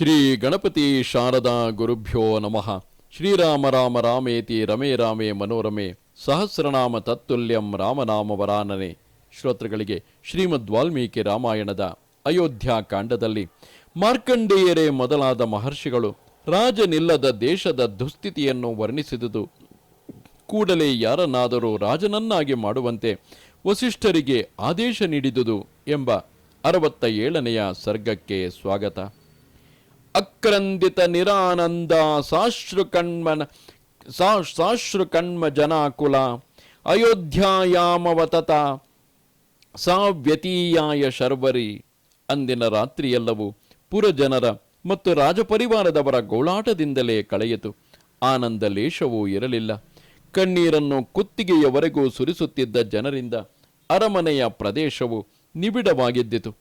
ಶ್ರೀ ಗಣಪತಿ ಶಾರದಾ ಗುರುಭ್ಯೋ ನಮಃ. ಶ್ರೀರಾಮ ರಾಮ ರಾಮೇತಿ ರಮೇ ರಾಮೇ ಮನೋರಮೆ ಸಹಸ್ರನಾಮ ತತ್ತುಲ್ಯಂ ರಾಮನಾಮ ವರಾನನೆ. ಶ್ರೋತೃಗಳಿಗೆ ಶ್ರೀಮದ್ ವಾಲ್ಮೀಕಿ ರಾಮಾಯಣದ ಅಯೋಧ್ಯ ಕಾಂಡದಲ್ಲಿ ಮಾರ್ಕಂಡೇಯರೇ ಮೊದಲಾದ ಮಹರ್ಷಿಗಳು ರಾಜನಿಲ್ಲದ ದೇಶದ ದುಸ್ಥಿತಿಯನ್ನು ವರ್ಣಿಸಿದುದು. ಕೂಡಲೇ ಯಾರನ್ನಾದರೂ ರಾಜನನ್ನಾಗಿ ಮಾಡುವಂತೆ ವಸಿಷ್ಠರಿಗೆ ಆದೇಶ ನೀಡಿದುದು ಎಂಬ ಅರವತ್ತ ಏಳನೆಯ ಸರ್ಗಕ್ಕೆ ಸ್ವಾಗತ. ಅಕ್ರಂದಿತ ನಿರಾನಂದ ಸಾಶ್ರು ಕಣ್ಮನ ಸಾಶ್ರು ಕಣ್ಮ ಜನಾಕುಲ ಅಯೋಧ್ಯಾಯಾಮವತತ ಸಾವ್ಯತೀಯಾಯ ಶರ್ವರಿ. ಅಂದಿನ ರಾತ್ರಿಯೆಲ್ಲವೂ ಪುರಜನರ ಮತ್ತು ರಾಜಪರಿವಾರದವರ ಗೋಳಾಟದಿಂದಲೇ ಕಳೆಯಿತು. ಆನಂದ ಲೇಷವೂ ಇರಲಿಲ್ಲ. ಕಣ್ಣೀರನ್ನು ಕುತ್ತಿಗೆಯವರೆಗೂ ಸುರಿಸುತ್ತಿದ್ದ ಜನರಿಂದ ಅರಮನೆಯ ಪ್ರದೇಶವು ನಿಬಿಡವಾಗಿದ್ದಿತು.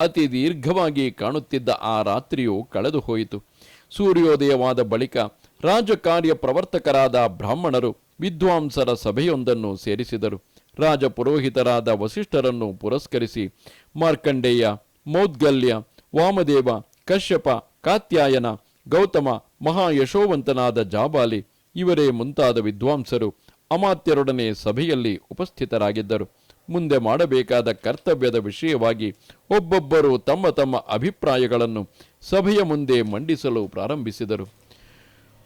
ಅತಿ ದೀರ್ಘವಾಗಿ ಕಾಣುತ್ತಿದ್ದ ಆ ರಾತ್ರಿಯು ಕಳೆದು ಹೋಯಿತು. ಸೂರ್ಯೋದಯವಾದ ಬಳಿಕ ರಾಜಕಾರ್ಯ ಪ್ರವರ್ತಕರಾದ ಬ್ರಾಹ್ಮಣರು ವಿದ್ವಾಂಸರ ಸಭೆಯೊಂದನ್ನು ಸೇರಿಸಿದರು. ರಾಜ ಪುರೋಹಿತರಾದ ವಸಿಷ್ಠರನ್ನು ಪುರಸ್ಕರಿಸಿ ಮಾರ್ಕಂಡೇಯ, ಮೌದ್ಗಲ್ಯ, ವಾಮದೇವ, ಕಶ್ಯಪ, ಕಾತ್ಯಾಯನ, ಗೌತಮ, ಮಹಾಯಶೋವಂತನಾದ ಜಾಬಾಲಿ ಇವರೇ ಮುಂತಾದ ವಿದ್ವಾಂಸರು ಅಮಾತ್ಯರೊಡನೆ ಸಭೆಯಲ್ಲಿ ಉಪಸ್ಥಿತರಾಗಿದ್ದರು. ಮುಂದೆ ಮಾಡಬೇಕಾದ ಕರ್ತವ್ಯದ ವಿಷಯವಾಗಿ ಒಬ್ಬೊಬ್ಬರು ತಮ್ಮ ತಮ್ಮ ಅಭಿಪ್ರಾಯಗಳನ್ನು ಸಭೆಯ ಮುಂದೆ ಮಂಡಿಸಲು ಪ್ರಾರಂಭಿಸಿದರು.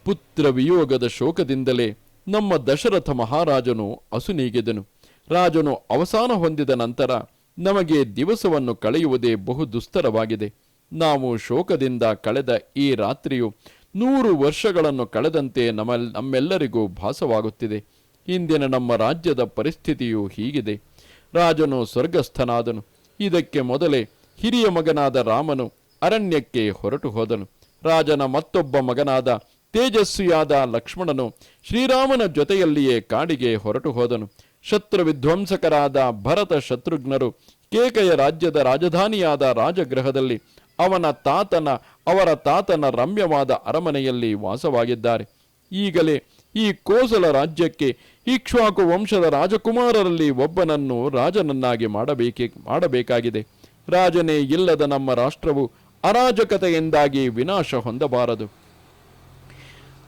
ಪುತ್ರ ವಿಯೋಗದ ಶೋಕದಿಂದಲೇ ನಮ್ಮ ದಶರಥ ಮಹಾರಾಜನು ಅಸುನೀಗಿದನು. ರಾಜನು ಅವಸಾನ ಹೊಂದಿದ ನಂತರ ನಮಗೆ ದಿವಸವನ್ನು ಕಳೆಯುವುದೇ ಬಹು ದುಸ್ತರವಾಗಿದೆ. ನಾವು ಶೋಕದಿಂದ ಕಳೆದ ಈ ರಾತ್ರಿಯು ನೂರು ವರ್ಷಗಳನ್ನು ಕಳೆದಂತೆ ನಮ್ಮ ನಮ್ಮೆಲ್ಲರಿಗೂ ಭಾಸವಾಗುತ್ತಿದೆ. ಇಂದಿನ ನಮ್ಮ ರಾಜ್ಯದ ಪರಿಸ್ಥಿತಿಯು ಹೀಗಿದೆ. ರಾಜನು ಸ್ವರ್ಗಸ್ಥನಾದನು. ಇದಕ್ಕೆ ಮೊದಲೇ ಹಿರಿಯ ಮಗನಾದ ರಾಮನು ಅರಣ್ಯಕ್ಕೆ ಹೊರಟು ಹೋದನು. ರಾಜನ ಮತ್ತೊಬ್ಬ ಮಗನಾದ ತೇಜಸ್ವಿಯಾದ ಲಕ್ಷ್ಮಣನು ಶ್ರೀರಾಮನ ಜೊತೆಯಲ್ಲಿಯೇ ಕಾಡಿಗೆ ಹೊರಟು ಹೋದನು. ಶತ್ರು ವಿಧ್ವಂಸಕರಾದ ಭರತ ಶತ್ರುಘ್ನರು ಕೇಕೆಯ ರಾಜ್ಯದ ರಾಜಧಾನಿಯಾದ ರಾಜಗೃಹದಲ್ಲಿ ಅವನ ತಾತನ ಅವರ ತಾತನ ರಮ್ಯವಾದ ಅರಮನೆಯಲ್ಲಿ ವಾಸವಾಗಿದ್ದಾರೆ. ಈಗಲೇ ಈ ಕೋಸಲ ರಾಜ್ಯಕ್ಕೆ ಇಕ್ಷ್ವಾಕು ವಂಶದ ರಾಜಕುಮಾರರಲ್ಲಿ ಒಬ್ಬನನ್ನು ರಾಜನನ್ನಾಗಿ ಮಾಡಬೇಕೆ, ಮಾಡಬೇಕಾಗಿದೆ. ರಾಜನೇ ಇಲ್ಲದ ನಮ್ಮ ರಾಷ್ಟ್ರವು ಅರಾಜಕತೆಯಿಂದಾಗಿ ವಿನಾಶ ಹೊಂದಬಾರದು.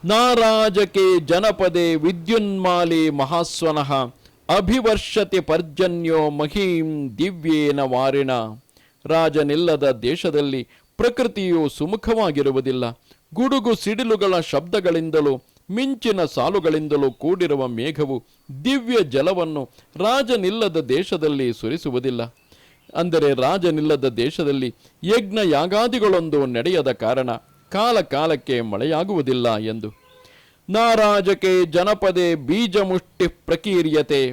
ನಾರಾಜಕೆ ಜನಪದೆ ವಿದ್ಯುನ್ಮಾಲಿ ಮಹಾಸ್ವನಃ ಅಭಿವರ್ಷತೆ ಪರ್ಜನ್ಯೋ ಮಹೀಂ ದಿವ್ಯೇನ ವಾರಿಣ. ರಾಜನಿಲ್ಲದ ದೇಶದಲ್ಲಿ ಪ್ರಕೃತಿಯು ಸುಮುಖವಾಗಿರುವುದಿಲ್ಲ. ಗುಡುಗು ಸಿಡಿಲುಗಳ ಶಬ್ದಗಳಿಂದಲೂ ಮಿಂಚಿನ ಸಾಲುಗಳಿಂದಲೂ ಕೂಡಿರುವ ಮೇಘವು ದಿವ್ಯ ಜಲವನ್ನು ರಾಜನಿಲ್ಲದ ದೇಶದಲ್ಲಿ ಸುರಿಸುವುದಿಲ್ಲ. ಅಂದರೆ ರಾಜನಿಲ್ಲದ ದೇಶದಲ್ಲಿ ಯಜ್ಞ ಯಾಗಾದಿಗಳೊಂದು ನಡೆಯದ ಕಾರಣ ಕಾಲ ಕಾಲಕ್ಕೆ ಮಳೆಯಾಗುವುದಿಲ್ಲ ಎಂದು. ನಾರಾಜಕೆ ಜನಪದೆ ಬೀಜಮುಷ್ಟಿ ಪ್ರಕೀರ್ಯತೆ.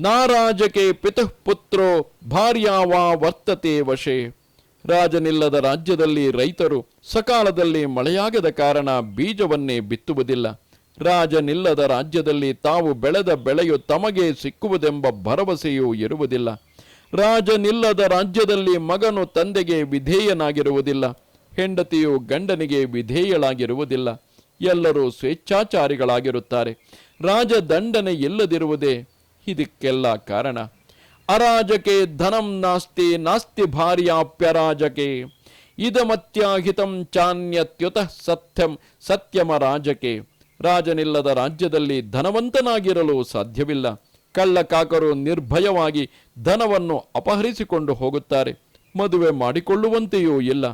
ನಾರಾಜಕೆ ಪಿತಃ ಪುತ್ರೋ ಭಾರ್ಯಾವಾ ವರ್ತತೆ ವಶೆ. ರಾಜನಿಲ್ಲದ ರಾಜ್ಯದಲ್ಲಿ ರೈತರು ಸಕಾಲದಲ್ಲಿ ಮಳೆಯಾಗದ ಕಾರಣ ಬೀಜವನ್ನೇ ಬಿತ್ತುವುದಿಲ್ಲ. ರಾಜನಿಲ್ಲದ ರಾಜ್ಯದಲ್ಲಿ ತಾವು ಬೆಳೆದ ಬೆಳೆಯು ತಮಗೆ ಸಿಕ್ಕುವುದೆಂಬ ಭರವಸೆಯೂ ಇರುವುದಿಲ್ಲ. ರಾಜನಿಲ್ಲದ ರಾಜ್ಯದಲ್ಲಿ ಮಗನು ತಂದೆಗೆ ವಿಧೇಯನಾಗಿರುವುದಿಲ್ಲ. ಹೆಂಡತಿಯು ಗಂಡನಿಗೆ ವಿಧೇಯಳಾಗಿರುವುದಿಲ್ಲ. ಎಲ್ಲರೂ ಸ್ವೇಚ್ಛಾಚಾರಿಗಳಾಗಿರುತ್ತಾರೆ. ರಾಜದಂಡನೆ ಇಲ್ಲದಿರುವುದೇ ಇದಕ್ಕೆಲ್ಲ ಕಾರಣ. ಅರಾಜಕೆ ಧನಂ ನಾಸ್ತಿ ನಾಸ್ತಿ ಭಾರ್ಯಾಪ್ಯರಾಜಕೆ ಇದಮತ್ಯಾಹಿತಂ ಚಾನ್ಯತ್ಯುತಃ ಸತ್ಯಂ ಸತ್ಯಮ ರಾಜಕೆ. ರಾಜನಿಲ್ಲದ ರಾಜ್ಯದಲ್ಲಿ ಧನವಂತನಾಗಿರಲು ಸಾಧ್ಯವಿಲ್ಲ. ಕಳ್ಳಕಾಕರು ನಿರ್ಭಯವಾಗಿ ಧನವನ್ನು ಅಪಹರಿಸಿಕೊಂಡು ಹೋಗುತ್ತಾರೆ. ಮದುವೆ ಮಾಡಿಕೊಳ್ಳುವಂತೆಯೂ ಇಲ್ಲ.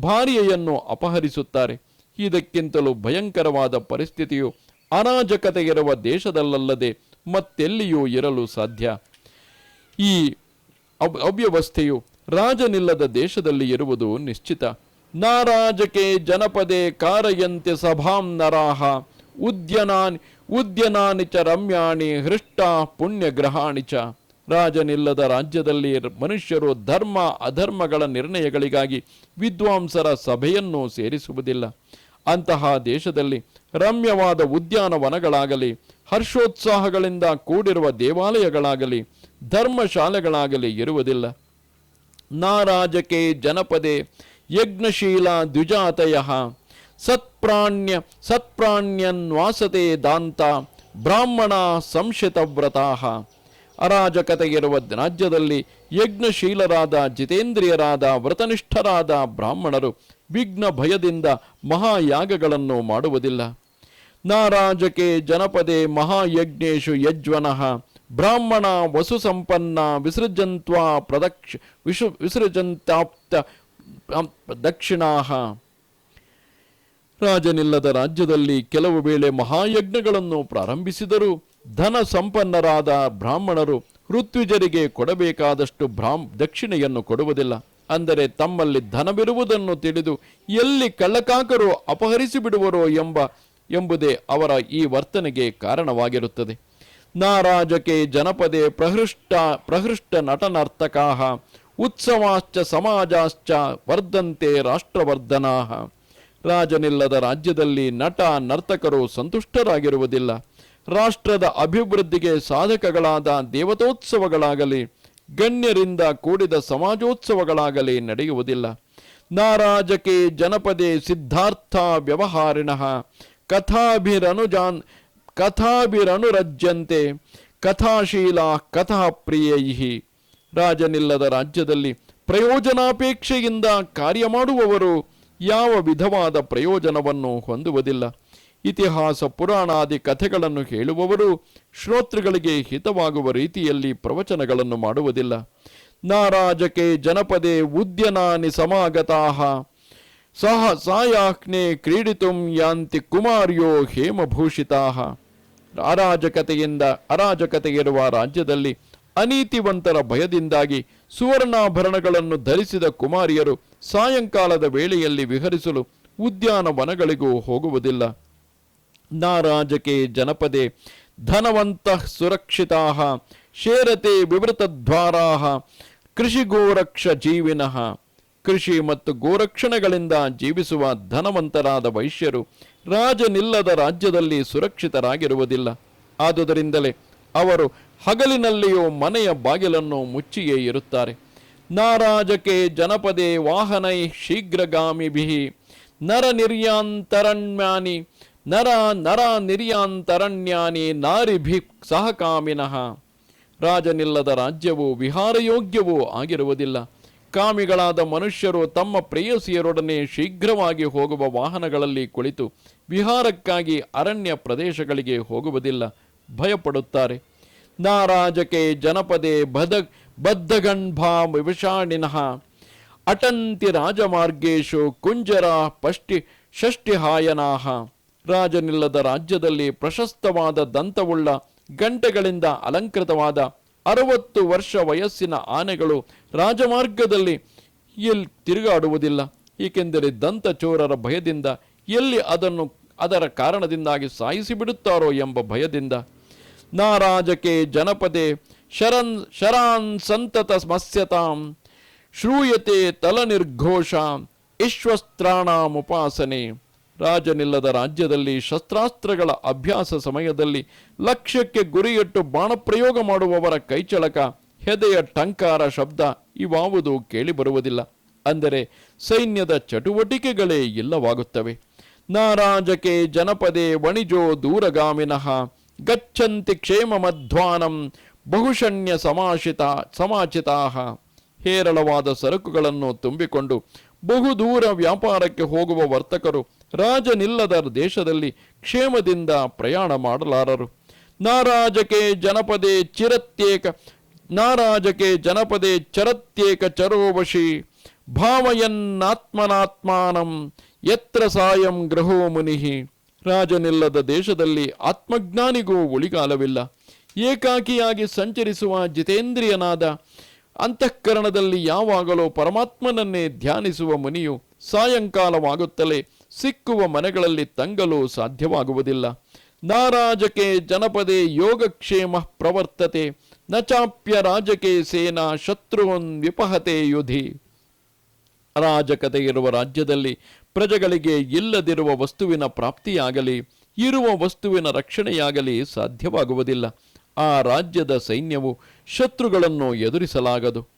ಭಾರ್ಯೆಯನ್ನು ಅಪಹರಿಸುತ್ತಾರೆ. ಇದಕ್ಕಿಂತಲೂ ಭಯಂಕರವಾದ ಪರಿಸ್ಥಿತಿಯು ಅರಾಜಕತೆಗಿರುವ ದೇಶದಲ್ಲಲ್ಲದೆ ಮತ್ತೆಲ್ಲಿಯೂ ಇರಲು ಸಾಧ್ಯ. ಈ ಅವ್- ಅವ್ಯವಸ್ಥೆಯು ರಾಜನಿಲ್ಲದ ದೇಶದಲ್ಲಿ ಇರುವುದು ನಿಶ್ಚಿತ. ನಾರಾಜಕೆ ಜನಪದೆ ಕಾರಯಂತೆ ಸಭಾಂ ನರಾಹ. ಉದ್ಯನಾನಿ ಉದ್ಯನಾನಿ ಚ ರಮ್ಯಾಣಿ, ಹೃಷ್ಟ ಪುಣ್ಯಗ್ರಹಾಣಿ ಚ. ರಾಜನಿಲ್ಲದ ರಾಜ್ಯದಲ್ಲಿ ಮನುಷ್ಯರು ಧರ್ಮ, ಅಧರ್ಮಗಳ ನಿರ್ಣಯಗಳಿಗಾಗಿ ವಿದ್ವಾಂಸರ ಸಭೆಯನ್ನು ಸೇರಿಸುವುದಿಲ್ಲ. ಅಂತಹ ದೇಶದಲ್ಲಿ ರಮ್ಯವಾದ ಉದ್ಯಾನವನಗಳಾಗಲಿ, ಹರ್ಷೋತ್ಸಾಹಗಳಿಂದ ಕೂಡಿರುವ ದೇವಾಲಯಗಳಾಗಲಿ, ಧರ್ಮಶಾಲೆಗಳಾಗಲಿ ಇರುವುದಿಲ್ಲ. ನಾರಾಜಕೆ ಜನಪದೆ ಯಜ್ಞಶೀಲ ದ್ವಿಜಾತಯ. ಸತ್ಪ್ರಾಣ್ಯ ಸತ್ಪ್ರಾಣ್ಯನ್ವಾಸತೆ ದಾಂತ ಬ್ರಾಹ್ಮಣ ಸಂಶಿತವ್ರತಾ ಅರಾಜಕತೆ ಇರುವ ರಾಜ್ಯದಲ್ಲಿ ಯಜ್ಞಶೀಲರಾದ ಜಿತೇಂದ್ರಿಯರಾದ ವ್ರತನಿಷ್ಠರಾದ ಬ್ರಾಹ್ಮಣರು ವಿಘ್ನ ಭಯದಿಂದ ಮಹಾಯಾಗಗಳನ್ನು ಮಾಡುವುದಿಲ್ಲ. ನಾರಾಜಕೆ ಜನಪದೆ ಮಹಾಯಜ್ಞೇಶು ಯಜ್ವನಃ ಬ್ರಾಹ್ಮಣ ವಸು ಸಂಪನ್ನ ವಿಸೃಜಂತ್ವಾ ಪ್ರದಕ್ಷ ವಿಶು ವಿಸೃಜಂತಾಪ್ತ ದಕ್ಷಿಣಾಹ. ರಾಜನಿಲ್ಲದ ರಾಜ್ಯದಲ್ಲಿ ಕೆಲವು ವೇಳೆ ಮಹಾಯಜ್ಞಗಳನ್ನು ಪ್ರಾರಂಭಿಸಿದರು ಧನ ಸಂಪನ್ನರಾದ ಬ್ರಾಹ್ಮಣರು ಋತ್ವಿಜರಿಗೆ ಕೊಡಬೇಕಾದಷ್ಟು ಬ್ರಾಹ್ಮ್ ದಕ್ಷಿಣೆಯನ್ನು ಕೊಡುವುದಿಲ್ಲ. ಅಂದರೆ ತಮ್ಮಲ್ಲಿ ಧನವಿರುವುದನ್ನು ತಿಳಿದು ಎಲ್ಲಿ ಕಳ್ಳಕಾಕರು ಅಪಹರಿಸಿ ಬಿಡುವರೋ ಎಂಬ, ಎಂಬುದೇ ಅವರ ಈ ವರ್ತನೆಗೆ ಕಾರಣವಾಗಿರುತ್ತದೆ. ನಾರಾಜಕೆ ಜನಪದೆ ಪ್ರಹೃಷ್ಟ ಪ್ರಹೃಷ್ಟ ನಟನರ್ತಕಾಹ ಉತ್ಸವಾಶ್ಚ ಸಮಾಜಾಶ್ಚ ವರ್ಧಂತೆ ರಾಷ್ಟ್ರವರ್ಧನಾಹ ರಾಜನಿಲ್ಲದ ರಾಜ್ಯದಲ್ಲಿ ನಟ, ನರ್ತಕರು ಸಂತುಷ್ಟರಾಗಿರುವುದಿಲ್ಲ. ರಾಷ್ಟ್ರದ ಅಭಿವೃದ್ಧಿಗೆ ಸಾಧಕಗಳಾದ ದೇವತೋತ್ಸವಗಳಾಗಲಿ, ಗಣ್ಯರಿಂದ ಕೂಡಿದ ಸಮಾಜೋತ್ಸವಗಳಾಗಲಿ ನಡೆಯುವುದಿಲ್ಲ. ನಾರಾಜಕೆ ಜನಪದೆ ಸಿದ್ಧಾರ್ಥ ವ್ಯವಹಾರಿಣಃ. ಕಥಾಭಿರನುಜಾನ್, ಕಥಾಭಿರನುರಜ್ಯಂತೆ ಕಥಾಶೀಲಾ ಕಥಾ ಪ್ರಿಯೈಹಿ ರಾಜನಿಲ್ಲದ ರಾಜ್ಯದಲ್ಲಿ ಪ್ರಯೋಜನಾಪೇಕ್ಷೆಯಿಂದ ಕಾರ್ಯ ಮಾಡುವವರು ಯಾವ ವಿಧವಾದ ಪ್ರಯೋಜನವನ್ನು ಹೊಂದುವುದಿಲ್ಲ. ಇತಿಹಾಸ ಪುರಾಣಾದಿ ಕಥೆಗಳನ್ನು ಹೇಳುವವರು ಶ್ರೋತೃಗಳಿಗೆ ಹಿತವಾಗುವ ರೀತಿಯಲ್ಲಿ ಪ್ರವಚನಗಳನ್ನು ಮಾಡುವುದಿಲ್ಲ. ನಾರಾಜಕೆ ಜನಪದೆ ಉದ್ಯನಾನಿ ಸಮಾಗತಾಹ. ಸಹ ಸಾಯಾಜ್ಞೆ ಕ್ರೀಡಿತುಂ ಯಾಂತಿ ಕುಮಾರ್ಯೋ ಹೇಮಭೂಷಿತಾಹ. ಅರಾಜಕತೆಯಿಂದ ಅರಾಜಕತೆ ಇರುವ ರಾಜ್ಯದಲ್ಲಿ ಅನೀತಿವಂತರ ಭಯದಿಂದಾಗಿ ಸುವರ್ಣಾಭರಣಗಳನ್ನು ಧರಿಸಿದ ಕುಮಾರಿಯರು ಸಾಯಂಕಾಲದ ವೇಳೆಯಲ್ಲಿ ವಿಹರಿಸಲು ಉದ್ಯಾನವನಗಳಿಗೂ ಹೋಗುವುದಿಲ್ಲ. ನಾರಾಜಕೆ ಜನಪದೆ ಧನವಂತ ಸುರಕ್ಷಿತಾ ಶೇರತೆ ವಿವೃತದ್ವಾರಾ ಕೃಷಿ ಗೋರಕ್ಷ ಜೀವಿನಃ ಕೃಷಿ ಮತ್ತು ಗೋರಕ್ಷಣೆಗಳಿಂದ ಜೀವಿಸುವ ಧನವಂತರಾದ ವೈಶ್ಯರು ರಾಜನಿಲ್ಲದ ರಾಜ್ಯದಲ್ಲಿ ಸುರಕ್ಷಿತರಾಗಿರುವುದಿಲ್ಲ. ಆದುದರಿಂದಲೇ ಅವರು ಹಗಲಿನಲ್ಲಿಯೂ ಮನೆಯ ಬಾಗಿಲನ್ನು ಮುಚ್ಚಿಯೇ ಇರುತ್ತಾರೆ. ನಾರಾಜಕೆ ಜನಪದೆ ವಾಹನೈ ಶೀಘ್ರಗಾಮಿಭಿ. ನರ ನಿರ್ಯಾಂತರಣ್ಯಾನಿ, ನರ ನರ ನಿರ್ಯಾಂತರಣ್ಯಾನಿ ನಾರಿಭಿ ಸಹಕಾಮಿನಃ. ರಾಜನಿಲ್ಲದ ರಾಜ್ಯವು ವಿಹಾರಯೋಗ್ಯವೂ ಆಗಿರುವುದಿಲ್ಲ. ಕಾಮಿಗಳಾದ ಮನುಷ್ಯರು ತಮ್ಮ ಪ್ರೇಯಸಿಯರೊಡನೆ ಶೀಘ್ರವಾಗಿ ಹೋಗುವ ವಾಹನಗಳಲ್ಲಿ ಕುಳಿತು ವಿಹಾರಕ್ಕಾಗಿ ಅರಣ್ಯ ಪ್ರದೇಶಗಳಿಗೆ ಹೋಗುವುದಿಲ್ಲ. ಭಯಪಡುತ್ತಾರೆ. ನಾರಾಜಕೆ ಜನಪದೆ ಬದ ಬದ್ಧಗಣ್ಭಾ ವಿಷಾಣಿನಃ ಅಟಂತಿ ರಾಜಮಾರ್ಗೇಶು ಕುಂಜರ ಪಷ್ಟಿ ಷಷ್ಟಿಹಾಯನಾಹ. ರಾಜನಿಲ್ಲದ ರಾಜ್ಯದಲ್ಲಿ ಪ್ರಶಸ್ತವಾದ ದಂತವುಳ್ಳ ಗಂಟೆಗಳಿಂದ ಅಲಂಕೃತವಾದ ಅರವತ್ತು ವರ್ಷ ವಯಸ್ಸಿನ ಆನೆಗಳು ರಾಜಮಾರ್ಗದಲ್ಲಿ ಎಲ್ಲಿ ತಿರುಗಾಡುವುದಿಲ್ಲ. ಏಕೆಂದರೆ ದಂತಚೋರರ ಭಯದಿಂದ ಎಲ್ಲಿ ಅದನ್ನು ಅದರ ಕಾರಣದಿಂದಾಗಿ ಸಾಯಿಸಿಬಿಡುತ್ತಾರೋ ಎಂಬ ಭಯದಿಂದ. ನಾರಾಜಕೆ ಜನಪದೆ ಶರನ್, ಶರಾನ್ ಸಂತತ ಸ್ಮಸ್ಯತಾಂ, ಶ್ರೂಯತೆ ತಲನಿರ್ಘೋಷ ಈಶ್ವಸ್ತ್ರಾಣಾಮುಪಾಸನೆ ರಾಜನಿಲ್ಲದ ರಾಜ್ಯದಲ್ಲಿ ಶಸ್ತ್ರಾಸ್ತ್ರಗಳ ಅಭ್ಯಾಸ ಸಮಯದಲ್ಲಿ ಲಕ್ಷ್ಯಕ್ಕೆ ಗುರಿಯಿಟ್ಟು ಬಾಣಪ್ರಯೋಗ ಮಾಡುವವರ ಕೈಚಳಕ, ಹೆದೆಯ ಟಂಕಾರ ಶಬ್ದ ಇವಾವುದು ಕೇಳಿಬರುವುದಿಲ್ಲ. ಅಂದರೆ ಸೈನ್ಯದ ಚಟುವಟಿಕೆಗಳೇ ಇಲ್ಲವಾಗುತ್ತವೆ. ನಾರಾಜಕೆ ಜನಪದೇ ವಣಿಜೋ ದೂರಗಾಮಿನಃ, ಗಚ್ಚಂತಿ ಕ್ಷೇಮ ಮಧ್ವಾನಂ ಬಹುಷಣ್ಯ ಸಮಾಶಿತ ಸಮಾಚಿತಾಹ. ಹೇರಳವಾದ ಸರಕುಗಳನ್ನು ತುಂಬಿಕೊಂಡು ಬಹುದೂರ ವ್ಯಾಪಾರಕ್ಕೆ ಹೋಗುವ ವರ್ತಕರು ರಾಜನಿಲ್ಲದ ದೇಶದಲ್ಲಿ ಕ್ಷೇಮದಿಂದ ಪ್ರಯಾಣ ಮಾಡಲಾರರು. ನಾರಾಜಕೆ ಜನಪದೆ ಚಿರತ್ಯೇಕ, ನಾರಾಜಕೆ ಜನಪದೆ ಚರತ್ಯೇಕ ಚರೋವಶಿ. ಭಾವಯನ್ನಾತ್ಮನಾತ್ಮಾನಂ ಎತ್ರ ಸಾಯಂ ಗ್ರಹೋ ಮುನಿಹಿ. ರಾಜನಿಲ್ಲದ ದೇಶದಲ್ಲಿ ಆತ್ಮಜ್ಞಾನಿಗೂ ಉಳಿಗಾಲವಿಲ್ಲ. ಏಕಾಕಿಯಾಗಿ ಸಂಚರಿಸುವ ಜಿತೇಂದ್ರಿಯನಾದ ಅಂತಃಕರಣದಲ್ಲಿ ಯಾವಾಗಲೂ ಪರಮಾತ್ಮನನ್ನೇ ಧ್ಯಾನಿಸುವ ಮುನಿಯು ಸಾಯಂಕಾಲವಾಗುತ್ತಲೇ ಸಿಕ್ಕುವ ಮನೆಗಳಲ್ಲಿ ತಂಗಲು ಸಾಧ್ಯವಾಗುವುದಿಲ್ಲ. ನಾರಾಜಕೆ ಜನಪದೆ ಯೋಗಕ್ಷೇಮ ಪ್ರವರ್ತತೆ ನ ಚಾಪ್ಯ ರಾಜಕೆ ಸೇನಾ ಶತ್ರುವನ್ ವಿಪಹತೆ ಯುಧಿ. ಅರಾಜಕತೆ ಇರುವ ರಾಜ್ಯದಲ್ಲಿ ಪ್ರಜೆಗಳಿಗೆ ಇಲ್ಲದಿರುವ ವಸ್ತುವಿನ ಪ್ರಾಪ್ತಿಯಾಗಲಿ, ಇರುವ ವಸ್ತುವಿನ ರಕ್ಷಣೆಯಾಗಲಿ ಸಾಧ್ಯವಾಗುವುದಿಲ್ಲ. ಆ ರಾಜ್ಯದ ಸೈನ್ಯವು ಶತ್ರುಗಳನ್ನು ಎದುರಿಸಲಾಗದು.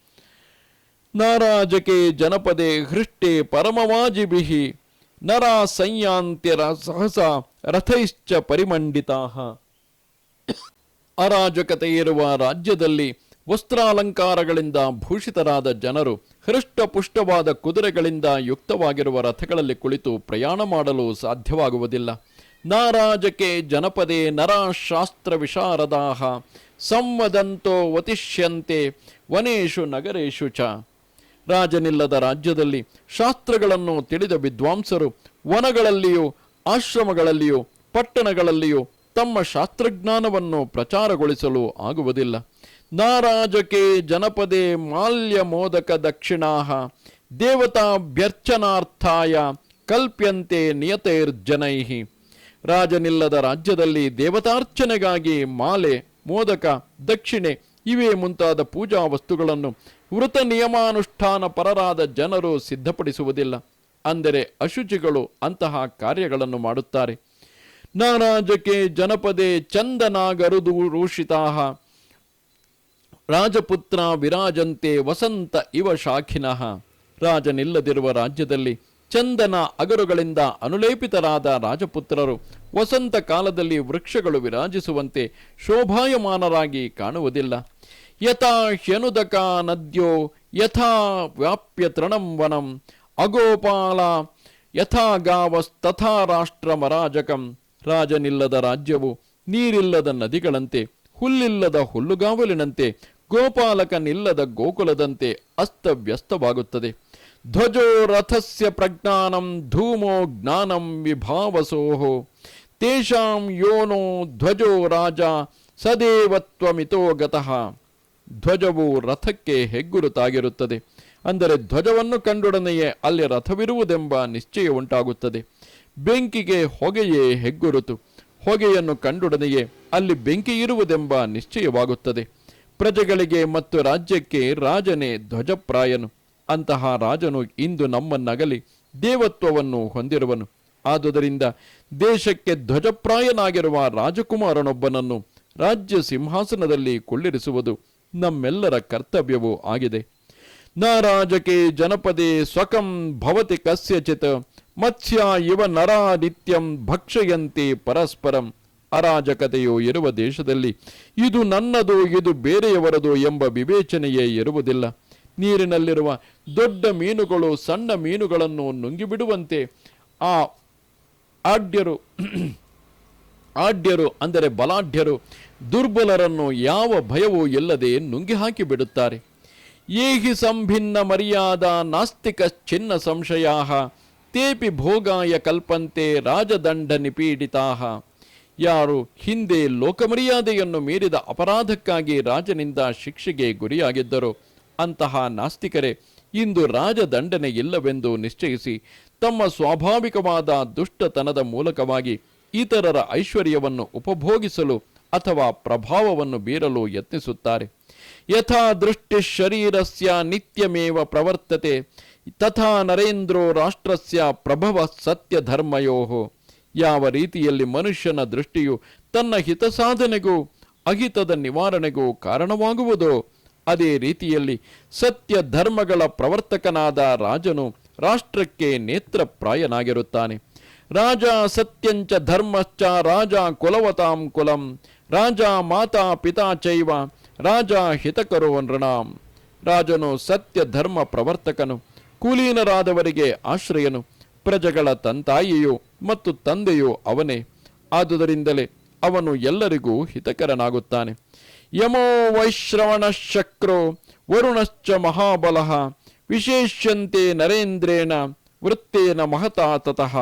ನಾರಾಜಕೆ ಜನಪದೆ ಹೃಷ್ಟೆ ಪರಮವಾಜಿಭಿಹಿ ನರ ಸಂಯಾಂತ್ಯರ ಸಹಸ ರಥೈಶ್ಚ ಪರಿಮಂಡಿತಾ. ಅರಾಜಕತೆ ಇರುವ ರಾಜ್ಯದಲ್ಲಿ ವಸ್ತ್ರಾಲಂಕಾರಗಳಿಂದ ಭೂಷಿತರಾದ ಜನರು ಹೃಷ್ಟಪುಷ್ಟವಾದ ಕುದುರೆಗಳಿಂದ ಯುಕ್ತವಾಗಿರುವ ರಥಗಳಲ್ಲಿ ಕುಳಿತು ಪ್ರಯಾಣ ಮಾಡಲು ಸಾಧ್ಯವಾಗುವುದಿಲ್ಲ. ನಾರಾಜಕೆ ಜನಪದೇ ನರಾಶಾಸ್ತ್ರ ವಿಶಾರದಾಹ, ಸಂವದಂತೋ ವತಿಷ್ಯಂತೆ ವನೇಶು ನಗರೇಶು ಚ. ರಾಜನಿಲ್ಲದ ರಾಜ್ಯದಲ್ಲಿ ಶಾಸ್ತ್ರಗಳನ್ನು ತಿಳಿದ ವಿದ್ವಾಂಸರು ವನಗಳಲ್ಲಿಯೂ, ಆಶ್ರಮಗಳಲ್ಲಿಯೂ, ಪಟ್ಟಣಗಳಲ್ಲಿಯೂ ತಮ್ಮ ಶಾಸ್ತ್ರಜ್ಞಾನವನ್ನು ಪ್ರಚಾರಗೊಳಿಸಲು ಆಗುವುದಿಲ್ಲ. ನಾರಾಜಕೆ ಜನಪದೇ ಮಾಲ್ಯ ಮೋದಕ ದಕ್ಷಿಣಾಹ, ದೇವತಾಭ್ಯರ್ಚನಾರ್ಥಾಯ ಕಲ್ಪ್ಯಂತೆ ನಿಯತೈರ್ಜನೈಃ ರಾಜನಿಲ್ಲದ ರಾಜ್ಯದಲ್ಲಿ ದೇವತಾರ್ಚನೆಗಾಗಿ ಮಾಲೆ, ಮೋದಕ, ದಕ್ಷಿಣೆ ಇವೇ ಮುಂತಾದ ಪೂಜಾ ವಸ್ತುಗಳನ್ನು ವೃತ ನಿಯಮಾನುಷ್ಠಾನ ಪರರಾದ ಜನರು ಸಿದ್ಧಪಡಿಸುವುದಿಲ್ಲ. ಅಂದರೆ ಅಶುಚಿಗಳು ಅಂತಹ ಕಾರ್ಯಗಳನ್ನು ಮಾಡುತ್ತಾರೆ. ನಾರಾಜಕ್ಕೆ ಜನಪದೆ ಚಂದನಾಗರುದು ರೂಷಿತಾಹ. ರಾಜಪುತ್ರ ವಿರಾಜಂತೆ ವಸಂತ ಇವ ಶಾಖಿನಃ. ರಾಜನಿಲ್ಲದಿರುವ ರಾಜ್ಯದಲ್ಲಿ ಚಂದನ ಅಗರುಗಳಿಂದ ಅನುಲೇಪಿತರಾದ ರಾಜಪುತ್ರರು ವಸಂತ ಕಾಲದಲ್ಲಿ ವೃಕ್ಷಗಳು ವಿರಾಜಿಸುವಂತೆ ಶೋಭಾಯಮಾನರಾಗಿ ಕಾಣುವುದಿಲ್ಲ. ಯಥಾ ಹ್ಯನುದಕ ನದ್ಯೋ, ಯಥಾ ವ್ಯಾಪ್ಯ ತೃಣಂ ವನಂ ಅಗೋಪಾಲ, ಯಥಾ ಗಾವಸ್ತಥಾ ರಾಷ್ಟ್ರ ಮರಾಜಕಂ, ರಾಜನಿಲ್ಲದ ರಾಜ್ಯವು ನೀರಿಲ್ಲದ ನದಿಗಳಂತೆ, ಹುಲ್ಲಿಲ್ಲದ ಹುಲ್ಲುಗಾವಲಿನಂತೆ, ಗೋಪಾಲಕನಿಲ್ಲದ ಗೋಕುಲದಂತೆ ಅಸ್ತವ್ಯಸ್ತವಾಗುತ್ತದೆ. ಧ್ವಜೋ ರಥಸ್ಯ ಪ್ರಜ್ಞಾನಂ ಧೂಮೋ ಜ್ಞಾನಂ ವಿಭಾವಸೋಹೋ ತೇಷಾಂ ಯೋನೋ ಧ್ವಜೋ ರಾಜ ಸದೇವತ್ವಮಿತೋ ಗತಃ ಧ್ವಜವು ರಥಕ್ಕೆ ಹೆಗ್ಗುರುತಾಗಿರುತ್ತದೆ। ಅಂದರೆ ಧ್ವಜವನ್ನು ಕಂಡೊಡನೆಯೇ ಅಲ್ಲಿ ರಥವಿರುವುದೆಂಬ ನಿಶ್ಚಯ ಉಂಟಾಗುತ್ತದೆ। ಬೆಂಕಿಗೆ ಹೊಗೆಯೇ ಹೆಗ್ಗುರುತು। ಹೊಗೆಯನ್ನು ಕಂಡೊಡನೆಯೇ ಅಲ್ಲಿ ಬೆಂಕಿ ಇರುವುದೆಂಬ ನಿಶ್ಚಯವಾಗುತ್ತದೆ। ಪ್ರಜೆಗಳಿಗೆ ಮತ್ತು ರಾಜ್ಯಕ್ಕೆ ರಾಜನೇ ಧ್ವಜಪ್ರಾಯನು। ಅಂತಹ ರಾಜನು ಇಂದು ನಮ್ಮನ್ನಗಲಿ ದೇವತ್ವವನ್ನು ಹೊಂದಿರುವನು. ಆದುದರಿಂದ ದೇಶಕ್ಕೆ ಧ್ವಜಪ್ರಾಯನಾಗಿರುವ ರಾಜಕುಮಾರನೊಬ್ಬನನ್ನು ರಾಜ್ಯ ಸಿಂಹಾಸನದಲ್ಲಿ ಕುಳ್ಳಿರಿಸುವುದು ನಮ್ಮೆಲ್ಲರ ಕರ್ತವ್ಯವೂ ಆಗಿದೆ. ನಾರಾಜಕೆ ಜನಪದೇ ಸ್ವಕಂ ಭವತಿ ಕಸ್ಯಚಿತ್, ಮತ್ಸ್ಯ ಇವ ನರಾ ನಿತ್ಯಂ ಭಕ್ಷಯಂತೆ ಪರಸ್ಪರಂ. ಅರಾಜಕತೆಯು ಇರುವ ದೇಶದಲ್ಲಿ ಇದು ನನ್ನದು, ಇದು ಬೇರೆಯವರದು ಎಂಬ ವಿವೇಚನೆಯೇ ಇರುವುದಿಲ್ಲ. ನೀರಿನಲ್ಲಿರುವ ದೊಡ್ಡ ಮೀನುಗಳು ಸಣ್ಣ ಮೀನುಗಳನ್ನು ನುಂಗಿಬಿಡುವಂತೆ ಆ ಆಡ್ಯರು ಆಡ್ಯರು ಅಂದರೆ ಬಲಾಢ್ಯರು ದುರ್ಬಲರನ್ನು ಯಾವ ಭಯವೂ ಇಲ್ಲದೆ ನುಂಗಿ ಹಾಕಿಬಿಡುತ್ತಾರೆ. ಏಹಿ ಸಂಭಿನ್ನ ಮರ್ಯಾದ ನಾಸ್ತಿಕ ಚಿನ್ನ ಸಂಶಯಾ ತೇಪಿ ಭೋಗಾಯ ಕಲ್ಪಂತೆ ರಾಜದಂಡ ನಿಪೀಡಿತಾಹ ಯಾರು ಹಿಂದೆ ಲೋಕಮರ್ಯಾದೆಯನ್ನು ಮೀರಿದ ಅಪರಾಧಕ್ಕಾಗಿ ರಾಜನಿಂದ ಶಿಕ್ಷೆಗೆ ಗುರಿಯಾಗಿದ್ದರೋ. ಅಂತಹ ನಾಸ್ತಿಕರೇ, ಇಂದು ರಾಜದಂಡನೆ ಇಲ್ಲವೆಂದು ನಿಶ್ಚಯಿಸಿ ತಮ್ಮ ಸ್ವಾಭಾವಿಕವಾದ ದುಷ್ಟತನದ ಮೂಲಕವಾಗಿ ಇತರರ ಐಶ್ವರ್ಯವನ್ನು ಉಪಭೋಗಿಸಲು ಅಥವಾ ಪ್ರಭಾವವನ್ನು ಬೀರಲು ಯತ್ನಿಸುತ್ತಾರೆ. ಯಥಾ ದೃಷ್ಟಿ ಶರೀರಸ್ಯ ನಿತ್ಯಮೇವ ಪ್ರವರ್ತತೆ, ತಥಾ ನರೇಂದ್ರೋ ರಾಷ್ಟ್ರಸ್ಯ ಪ್ರಭವ ಸತ್ಯ ಧರ್ಮಯೋ ಯಾವ ರೀತಿಯಲ್ಲಿ ಮನುಷ್ಯನ ದೃಷ್ಟಿಯು ತನ್ನ ಹಿತಸಾಧನೆಗೂ, ಅಹಿತದ ನಿವಾರಣೆಗೂ ಕಾರಣವಾಗುವುದೋ ಅದೇ ರೀತಿಯಲ್ಲಿ ಸತ್ಯ ಧರ್ಮಗಳ ಪ್ರವರ್ತಕನಾದ ರಾಜನು ರಾಷ್ಟ್ರಕ್ಕೆ ನೇತ್ರಪ್ರಾಯನಾಗಿರುತ್ತಾನೆ. ರಾಜ ಸತ್ಯಂಚ ಧರ್ಮಶ್ಚ ರಾಜ ಕುಲವತಾಂ ಕುಲಂ, ರಾಜ ಮಾತಾ ಪಿತಾ ಚೈವ, ರಾಜ ಹಿತಕರೋ ನೃಣಾಂ. ರಾಜನು ಸತ್ಯ ಧರ್ಮ ಪ್ರವರ್ತಕನು, ಕುಲೀನರಾದವರಿಗೆ ಆಶ್ರಯನು, ಪ್ರಜೆಗಳ ತಂತಾಯಿಯು ಮತ್ತು ತಂದೆಯು ಅವನೇ. ಆದುದರಿಂದಲೇ ಅವನು ಎಲ್ಲರಿಗೂ ಹಿತಕರನಾಗುತ್ತಾನೆ. ಯಮೋ ವೈಶ್ರವಣ ಶಕ್ರೋ ವರುಣಶ್ಚ ಮಹಾಬಲಃ ವಿಶೇಷ್ಯಂತೆ ನರೇಂದ್ರೇಣ ವೃತ್ತೇನ ಮಹತಾ ತತಃ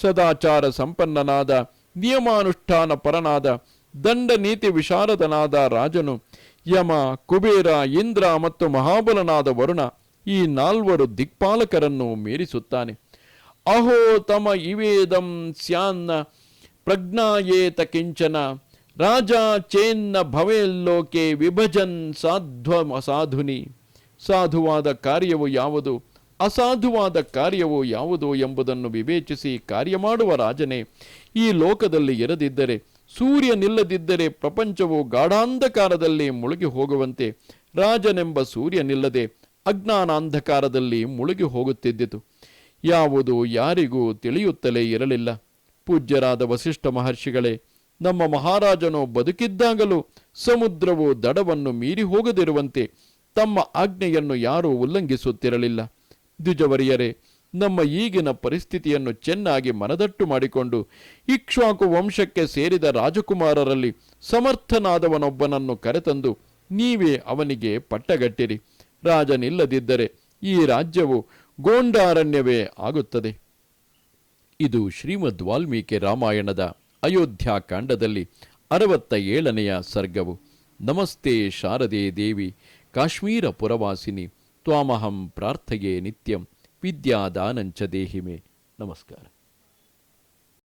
ಸದಾಚಾರ ಸಂಪನ್ನನಾದ ನಿಯಮಾನುಷ್ಠಾನ ಪರನಾದ ದಂಡ ನೀತಿ ವಿಶಾರದನಾದ ರಾಜನು ಯಮ ಕುಬೇರ ಇಂದ್ರ ಮತ್ತು ಮಹಾಬಲನಾದ ವರುಣ ಈ ನಾಲ್ವರು ದಿಕ್ಪಾಲಕರನ್ನು ಮೀರಿಸುತ್ತಾನೆ। ಅಹೋ ತಮ ಇವೇದಂ ಸ್ಯಾನ್ನ ಪ್ರಜ್ಞಾಯೇತ ಕಿಂಚನ ರಾಜ ಚೇನ್ನ ಭವೆಯಲ್ಲೋಕೆ ವಿಭಜನ್ ಸಾಧ್ವ ಸಾಧುನಿ. ಸಾಧುವಾದ ಕಾರ್ಯವು ಯಾವುದು? ಅಸಾಧುವಾದ ಕಾರ್ಯವು ಯಾವುದು ಎಂಬುದನ್ನು ವಿವೇಚಿಸಿ ಕಾರ್ಯ ಮಾಡುವ ರಾಜನೇ. ಈ ಲೋಕದಲ್ಲಿ ಇರದಿದ್ದರೆ ಸೂರ್ಯನಿಲ್ಲದಿದ್ದರೆ ಪ್ರಪಂಚವು ಗಾಢಾಂಧಕಾರದಲ್ಲಿ ಮುಳುಗಿ ಹೋಗುವಂತೆ. ರಾಜನೆಂಬ ಸೂರ್ಯನಿಲ್ಲದೆ ಅಜ್ಞಾನಾಂಧಕಾರದಲ್ಲಿ ಮುಳುಗಿ ಹೋಗುತ್ತಿದ್ದಿತು. ಯಾವುದು ಯಾರಿಗೂ ತಿಳಿಯುತ್ತಲೇ ಇರಲಿಲ್ಲ. ಪೂಜ್ಯರಾದ ವಸಿಷ್ಠ ಮಹರ್ಷಿಗಳೇ ನಮ್ಮ ಮಹಾರಾಜನು ಬದುಕಿದ್ದಾಗಲೂ ಸಮುದ್ರವು ದಡವನ್ನು ಮೀರಿ ಹೋಗದಿರುವಂತೆ ತಮ್ಮ ಆಜ್ಞೆಯನ್ನು ಯಾರೂ ಉಲ್ಲಂಘಿಸುತ್ತಿರಲಿಲ್ಲ. ದ್ವಿಜವರಿಯರೇ, ನಮ್ಮ ಈಗಿನ ಪರಿಸ್ಥಿತಿಯನ್ನು ಚೆನ್ನಾಗಿ ಮನದಟ್ಟು ಮಾಡಿಕೊಂಡು ಇಕ್ಷ್ವಾಕು ವಂಶಕ್ಕೆ ಸೇರಿದ ರಾಜಕುಮಾರರಲ್ಲಿ ಸಮರ್ಥನಾದವನೊಬ್ಬನನ್ನು ಕರೆತಂದು ನೀವೇ ಅವನಿಗೆ ಪಟ್ಟಗಟ್ಟಿರಿ. ರಾಜನಿಲ್ಲದಿದ್ದರೆ ಈ ರಾಜ್ಯವು ಗೋಂಡಾರಣ್ಯವೇ ಆಗುತ್ತದೆ. ಇದು ಶ್ರೀಮದ್ ವಾಲ್ಮೀಕಿ ರಾಮಾಯಣದ ಅಯೋಧ್ಯ ಕಾಂಡದಲ್ಲಿ ಅರವತ್ತ ಏಳನೆಯ ಸರ್ಗವು. ನಮಸ್ತೆ ಶಾರದೆ ದೇವಿ, ಕಾಶ್ಮೀರ ಪುರವಾಸಿನಿ, ತ್ವಾಮಹಂ ಪ್ರಾರ್ಥಯೇ ನಿತ್ಯಂ, ವಿದ್ಯಾದಾನಂಚ ದೇಹಿಮೆ. ನಮಸ್ಕಾರ.